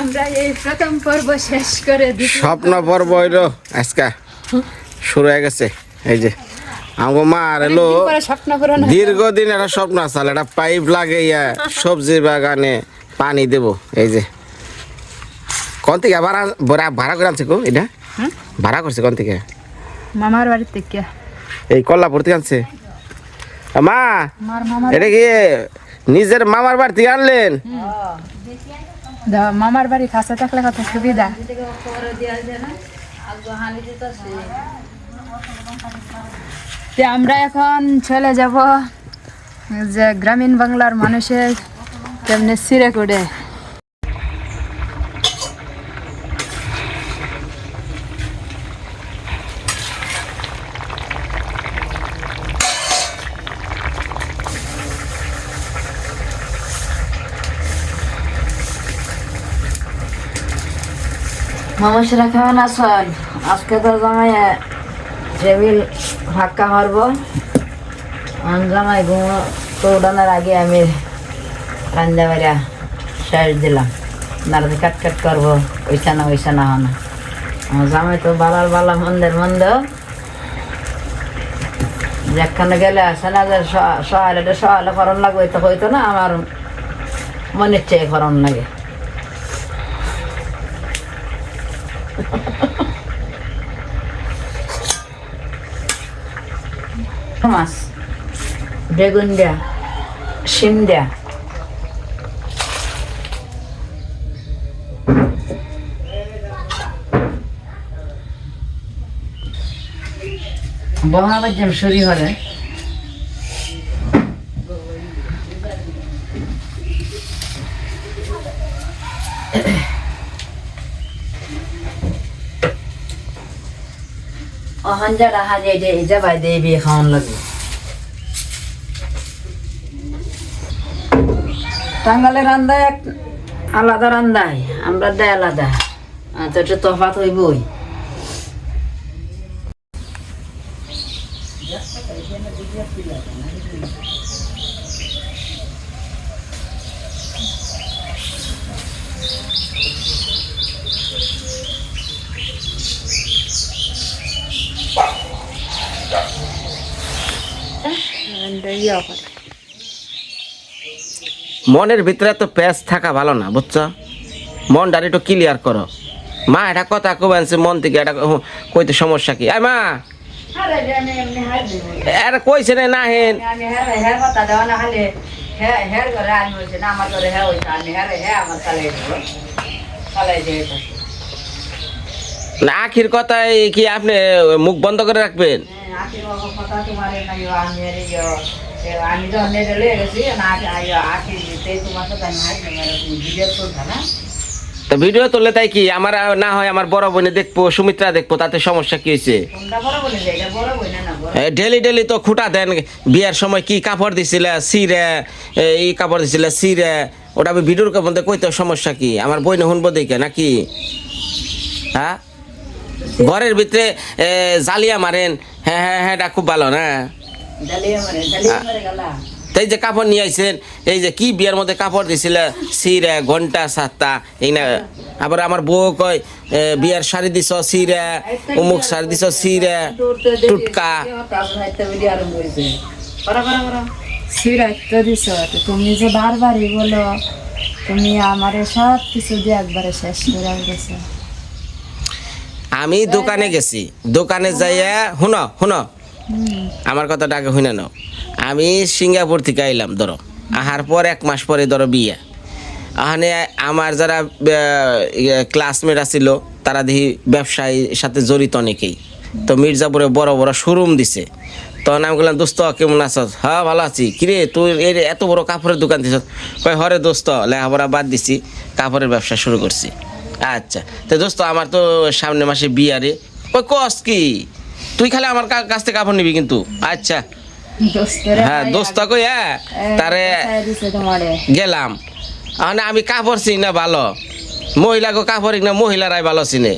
আমরা এই প্রথম পর্ব শেষ করে স্বপ্ন পর্ব হইল আজকা শুরু হয়ে গেছে। এই যে আমার মা আর এলো হয়। দীর্ঘদিন একটা স্বপ্ন আছে একটা পাইপ লাগাইয়া সবজি বাগানে পানি দেব। এই যে কোন থেকে ভাড়া ভাড়া ভাড়া করে আনছে কো এটা? ভাড়া করছে কোন থেকে? মামার বাড়ি থেকে। এই কল্লাপুর থেকে আনছে। মা এটা কি নিজের মামার বাড়ি থেকে আনলেন? মামার বাড়ি কাছে থাকলে কত সুবিধা? আমরা এখন চলে যাব যে গ্রামীণ বাংলার মানুষের তেমনি সিরে করে মানুষরা কেমন আছেন? আজকে তো জামাই টেবিল ফাঁকা মারবো। জামাই ঘুম উঠানোর আগে আমি রান্না বাড়া শেষ দিলাম। নাড়াতে কাট কাট করব, ওইসা না ওইসা না হনা আমার জামাই তো বালার বালা, মন্দের মন্দ। যেখানে গেলে আসে না যে সহালে সহালে করণ লাগবে তো হইতো না, আমার মনের চেয়ে করণ লাগে। মাছ বেগুন দেয়া শিম দেয়া বহাবার যেম শরী হলে অহন যে এটা এটা বাই দিয়ে বিয়ে খাওয়ান লাগবে। টাঙ্গালে রান্দায় এক আলাদা রান্দায় আমরা দেয় আলাদা। তো একটু তফাত হইবই। মনের ভিতরে তো প্যাচ থাকা ভালো না, বুঝছ? মনটা একটু ক্লিয়ার করো। মা, এটা কথা কবেনছে মন থেকে এটা কইতে সমস্যা কি? আয় মা! এটা কইছে না না হেন। না, আখির কথাই কি আপনি মুখ বন্ধ করে রাখবেন? না আখির তোমার সাথে আমি হাইতে ভিডিও করবে তো ভিডিও তুললে তাই কি? আমার না হয় আমার বড় বোনে দেখব সুমিত্রা দেখব তাতে সমস্যা কি হয়েছে? না না ডেলি ডেলি তো খুঁটা দেন বিয়ার সময় কি কাপড় দিছিলে সিরে এই কাপড় দিছিলে সিরে ওটা আমি ভিডিওর মধ্যে কইতে সমস্যা কি? আমার বই শুনব দেখে নাকি? হ্যাঁ? ঘরের ভিতরে জালিয়া মারেন। হ্যাঁ হ্যাঁ হ্যাঁ এটা খুব ভালো না? তাই যে কাপড় নিয়ে আইছেন এই যে কি বিয়ার মধ্যে কাপড় দিছিলে? সিরে ঘণ্টা সাতটা এই না? আবার আমার বউ কয় বিয়ার শাড়ি দিছ সিরে অমুক শাড়ি দিছ সিরে টুটকা। সিরাজ তো দিছ তুমি যে বারবারই বলো তুমি আমারে সব কিছু দিয়ে একবারে শেষ করে গেছো আমি দোকানে গেছি। দোকানে যাইয়া, শুনো শুনো। আমার কথাটা আগে শুনে নাও। আমি সিঙ্গাপুর থেকে আইলাম, ধরো। আহার পর এক মাস পরে ধরো বিয়ে। আহানে আমার যারা ক্লাসমেট আছিল, তারা দেখি ব্যবসায়ীর সাথে জড়িত অনেকেই। তো মির্জাপুরে বড় বড় শোরুম দিছে। তখন আমি বললাম, দোস্ত, কেমন আছ? হ্যাঁ ভালো আছি। কিরে, তুই এই এত বড় কাপড়ের দোকান দিছ কয় হরে দোস্ত, লেখাপড়া বাদ দিছি, কাপড়ের ব্যবসা শুরু করছি। আচ্ছা। তো দোস্ত আমার তো সামনে মাসে বিয়া রে। ওই কস কি? তুই খালি আমার কাছ থেকে কাপড় নিবি কিন্তু। আচ্ছা। হ্যাঁ দোস্ত কই হ্যাঁ তারে গেলাম। মানে আমি কাপড় চিনি না ভালো। মহিলাকে কাপড় না মহিলারাই ভালো চিনে।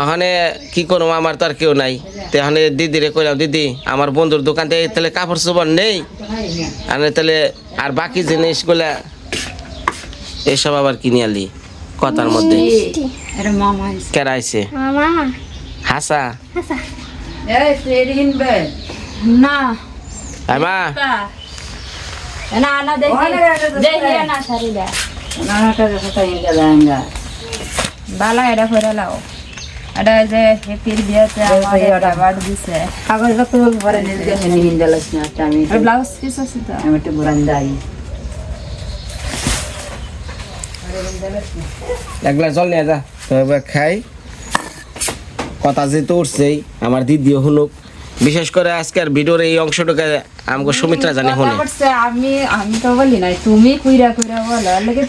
ওখানে কি করব আমার তো আর কেউ নাই। তো এখানে দিদিরে কইলাম দিদি আমার বন্ধুর দোকান থেকে তাহলে কাপড় চোপড় নেই। আর তাহলে আর বাকি জিনিসগুলা এসব আবার কিনে আলি কথার মধ্যে। কেরা আইছে। হাসা। না। আই মা। না না দেখি। ওখানে একটা তো দেখি না সারি দে। না কাজে কোথায় কিনতে যায়গা বালা এটা করে লাও। এটা যে হেপির বিয়েতে আমার দিছে। কাগজ লাগছে আমি ব্লাউজ পিস আছে তো। আমি একটু ঘুরান যাই। এক গ্লাস জল নিয়ে যা। খাই। কথা যেহেতু উঠছেই আমার দিদিও বিশেষ করে আজকের ভিডিওর এই অংশটুকু আমাকে সুমিত্রা জানে বলছে, আমি আমি তো বলি নাই তুমি কুইরা কুইরা বলো লেগে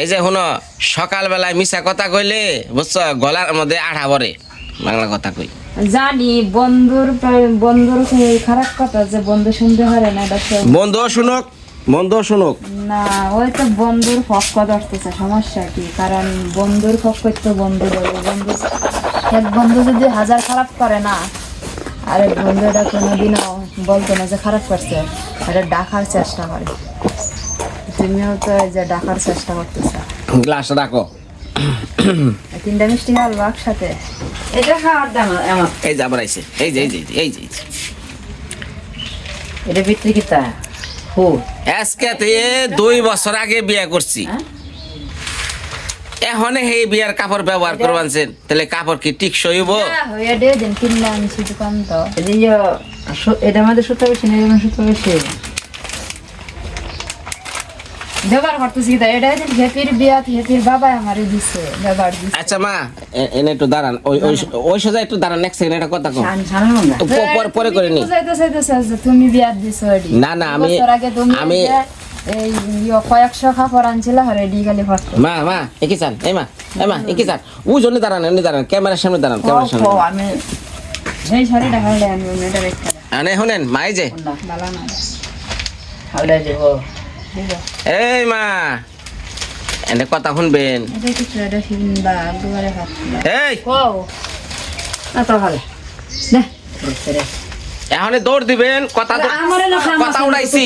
এই যে শুনো সকালবেলায় মিশা কথা কইলে বুঝছ গলার মধ্যে আঠা ভরে বাংলা কথা কই। জানি বন্ধুর বন্ধুর খারাপ কথা যে বন্ধু শুনতে পারে না বন্ধুও শুনুক বন্ধুও শুনুক না ওই তো বন্ধুর পক্ষ ধরতেছে সমস্যা কি? কারণ বন্ধুর পক্ষ তো বন্ধু বলব বন্ধু এক বন্ধু যদি হাজার খারাপ করে না আরে বন্ধু এটা কোনোদিনও বলতো না যে খারাপ করছে এটা ডাকার চেষ্টা করে। তুমিও তো এই যে ডাকার চেষ্টা করতেছ। গ্লাস রাখো এই তিনটা মিষ্টি খাওয়াবো একসাথে। এটা খাওয়ার দাম আমার এই যে আবার এই যে এই যে এই যে, এই যে। এটা বিক্রি কিতা? আজকে থেকে দুই বছর আগে বিয়ে করছি। হ্যাঁ? এখন সেই বিয়ার কাপড় ব্যবহার করবানছেন তাহলে কাপড় কি টিক সইব হয়ে এটা আমাদের সুতো বেশি না সুতো বেশি ব্যবহার করতেছি তো? এটা হেপির বিয়া হেপির বাবা দিছে ব্যবহার দিছে। আচ্ছা মা এনে একটু দাঁড়ান। ওই ওই সোজা একটু দাঁড়ান এক সেকেন্ড একটা কথা কম পরে পরে করে নি। তুমি বিয়া দিছো এডি। না, না, আমি- আমি- এই কয়েকশো কাপড় আনছিল মা মা একই চান এই মা এই মা একই চান। ও জন্য দাঁড়ান এমনি দাঁড়ান ক্যামেরার সামনে দাঁড়ান ক্যামেরার সামনে আমি সেই শাড়িটা খাইলে আমি আনে শুনেন মাই যে। ভালো না। হাওড়া যাব। দিবা এই মা এনে কথা শুনবেন এই এখন দৌড় দিবেন কথা কথা উড়াইছি।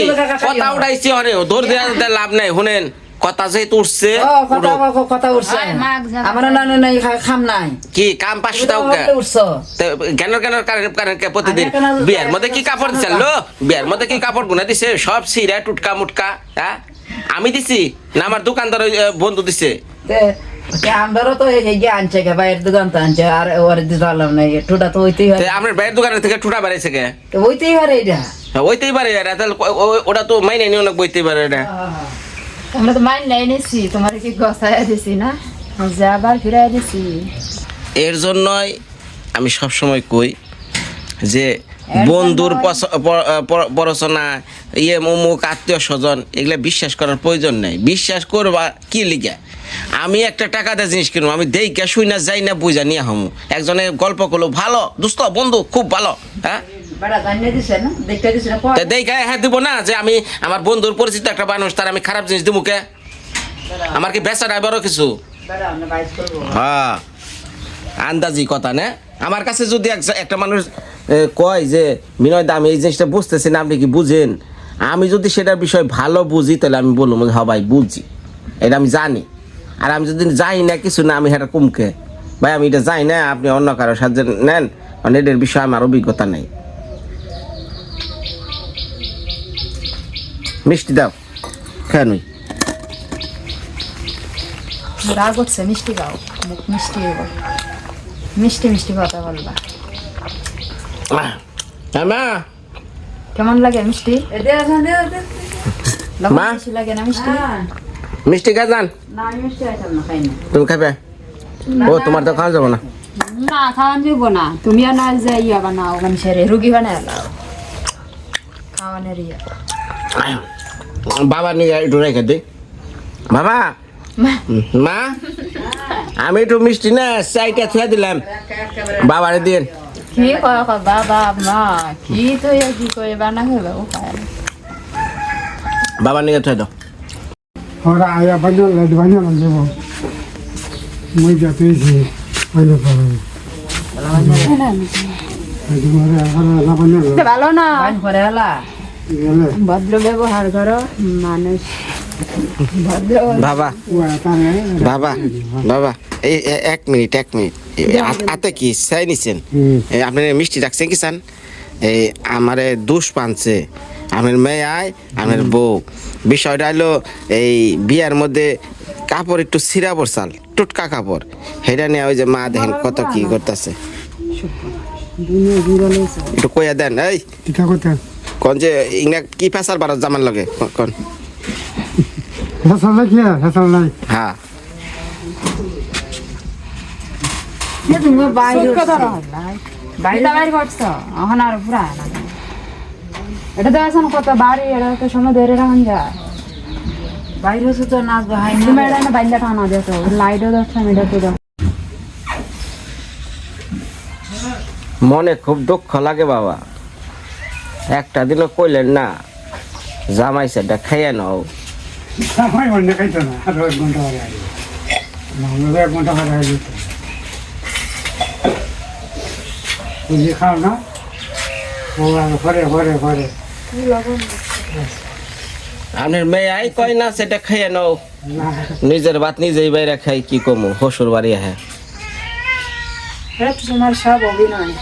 কথা উড়াইছি অনেক দৌড় দেওয়া লাভ নাই শুনেন কথা যেহেতু উঠছে কথা উঠছে। যা। আমার না না না খাম নাই। কি কাম পাঁচশো জ্ঞানের জ্ঞানের কারণে কারণে প্রতিদিন বিয়ের মধ্যে কি কাপড় দিছে? লো বিয়ের মধ্যে কি কাপড় গুনা দিছে? সব সিরা টুটকা মুটকা হ্যাঁ আমি দিছি না আমার দোকানদার ওই, বন্ধু দিছে? তে তে আমরাও তো এই যে আনছে বাইরের দোকান তো আনছে আর ওর দিতে পারলাম না টুটা তো ওইতেই হয়। দোকানের থেকে টুটা বাড়াইছে কে তো ওইতেই হয় এটা হ্যাঁ, ওইতেই পারে এটা তাহলে ওটা তো মাইনে নিয়ে অনেক বইতেই পারে এটা আমরা তো মাইন নাই নিছি তোমার কি গসায় দিছি না? যে আবার ফিরাই দিছি। এর জন্যই আমি সব সময় কই যে বন্ধুর পড়াশোনা ইয়ে মুখ আত্মীয় স্বজন এগুলা বিশ্বাস করার প্রয়োজন নেই। বিশ্বাস করবা কি লিখা আমি একটা টাকা দিয়ে জিনিস কিনবো আমি দেই কে শুই না যাই না বুঝা নিয়ে হমু। একজনে গল্প করল ভালো দোস্ত বন্ধু খুব ভালো হ্যাঁ? হ্যাঁ দিব না যে আমি আমার বন্ধুর পরিচিত একটা মানুষ তার আমি খারাপ জিনিস দিব কে? আমার কি বেচা ড্রাইভারও কিছু? হ্যাঁ। আন্দাজি কথা না? আমার কাছে যদি একটা মানুষ কয় যে বিনয় দা আমি এই জিনিসটা বুঝতেছি না আপনি কি বুঝেন? আমি যদি সেটার বিষয় ভালো বুঝি তাহলে আমি বলব হ্যাঁ ভাই বুঝি। এটা আমি জানি। আর আমি যদি যাই না কিছু না আমি সেটা কুমকে ভাই আমি এটা যাই না আপনি অন্য কারোর সাহায্য নেন। মানে এটার বিষয়ে আমার অভিজ্ঞতা নেই। মিষ্টি দাও কেন রাগ হচ্ছে মিষ্টি মুখ মিষ্টি হইব মিষ্টি মিষ্টি কথা বলবা। হ্যাঁ মা। কেমন লাগে মিষ্টি? মা? লাগে না মিষ্টি? হ্যাঁ। মিষ্টি যান না আমি মিষ্টি আইতাম না খাই না তুমি খাবে ও তোমার তো খাওয়া যাব না। না খাওয়ান দিব না। তুমি আর না যে ইয়া বানাও মানুষের রুগী বানায় খাওয়ানের ইয়া। বাবা নিয়ে একটু রেখে দিই বাবা মা মা আমি একটু মিষ্টি না চাইটা থুয়ে দিলাম বাবারে দিন কি কয় বাবা মা কি তো ইয়া কি কয় বানা হলো খায়। বাবা নিয়ে দাও lo ভালো না ভদ্র ব্যবহার করো মানুষ বাবা বাবা বাবা এই এক মিনিট এক মিনিট। হাতে কি চাই নিছেন। আপনি মিষ্টি রাখছেন কি চান এই আমারে দুষ পানছে। আমার মেয়ে আয় আমার বউ। বিষয়টা হলো এই বিয়ার মধ্যে কাপড় একটু সিরা পড়ছাল টুটকা কাপড়। সেটা নিয়ে ওই যে মা দেখেন কত কি করতেছে। একটু কইয়া দেন এই। কোন যে ইংরা কি পেশার বারত জামান লগে? কোন। নাই। কি হেসাল নাই হ্যাঁ এটা তো এখন কত বাড়ি এটা তো সময় ধরে রাখুন যায়। বাইরে তো না বাইন্দা টানা দিত লাইটও দশটা মিটার তো মনে খুব দুঃখ লাগে বাবা। একটা দিনও কইলেন না। জামাই সেটা খাইয়ে নাও। সময় অন্য খাইতো না আরও এক ঘণ্টা পরে আগে এক ঘণ্টা পরে আগে বুঝি খাও না? ও আর পরে পরে পরে আপনার মেয়ে আই কয় না সেটা খাইয়ে নাও। নিজের ভাত নিজেই বাইরে খাই কি কমু? হসুর বাড়ি হ্যাঁ তোমার সব অভিনয়।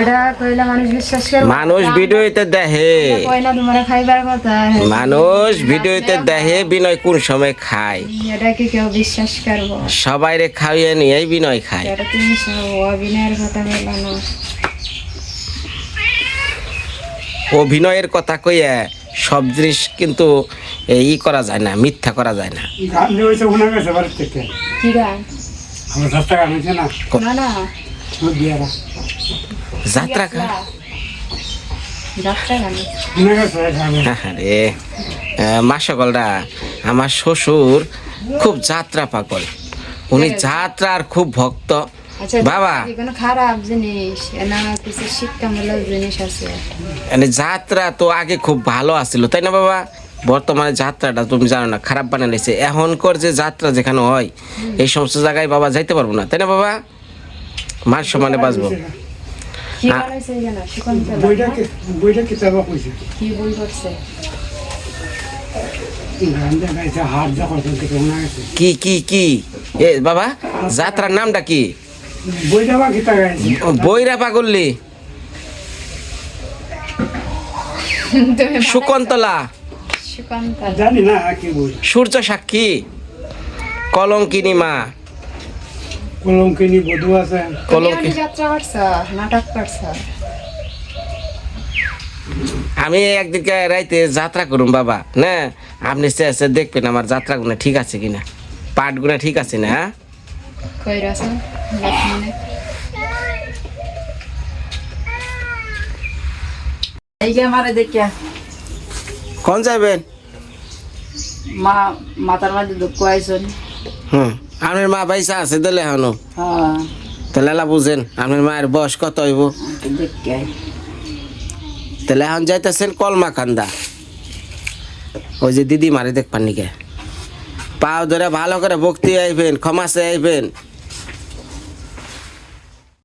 এটা কইলে মানুষ বিশ্বাস করবে মানুষ ভিডিওতে দেখে। কই তোমার খাইবার কথা মানুষ ভিডিওতে দেখে বিনয় কোন সময় খায়। এটা কি কেউ বিশ্বাস করব? সবাই রে খাইয়ে নিয়ে বিনয় খায়। এটা তুমি সব অভিনয়ের কথা অভিনয়ের কইয়া সব জিনিস কিন্তু এই ই করা যায় না মিথ্যা করা যায় না। গান দিয়ে শোনা গেছে বাড়ির থেকে? কি গান? আমার রাস্তা গান হয়েছে না। যাত্রা খা আরে মা সকলরা আমার শ্বশুর খুব যাত্রা পাগল। উনি যাত্রার খুব ভক্ত। আচ্ছা বাবা। খারাপ জিনিস না কিছু শিক্ষামূলক জিনিস আছে? মানে যাত্রা তো আগে খুব ভালো আছিল তাই না বাবা? বর্তমানে যাত্রাটা তুমি জানো না খারাপ বানাইছে এখনকার যে যাত্রা যেখানে হয় এই সমস্ত জায়গায় বাবা যাইতে পারব না তাই না বাবা? মান সমানে বাঁচবো। কি বইটা কি বইটা কিতাবা কইছে কি? বই করছে এ বাবা যাত্রার নামটা কি? বইরা পাগল্লি। সুকন্তলা। শকুন্তলা জানি না সূর্য সাক্ষী। কলঙ্কিনী মা। কলঙ্কিনী বধু আছে। কলঙ্কি। যাত্রা করছ নাটক করছ। আমি একদিকে রাইতে যাত্রা করুম বাবা। না আপনি সে দেখবেন আমার যাত্রাগুলো ঠিক আছে কিনা। পাঠগুলো ঠিক আছে না হ্যাঁ? কোন যাবেন মা মাথার মাঝে দুঃখ আইসন। হুম। আপনার মা পয়সা আছে দিলে এখনও হ্যাঁ। তাহলে এলা বুঝেন আপনার মায়ের বয়স কত হইব? দেখে। তাহলে এখন যাইতেছেন কলমা কান্দা ওই যে দিদি মারে দেখ পান্নিকে পাও ধরে ভালো করে ভক্তি আইবেন ক্ষমা সে আইবেন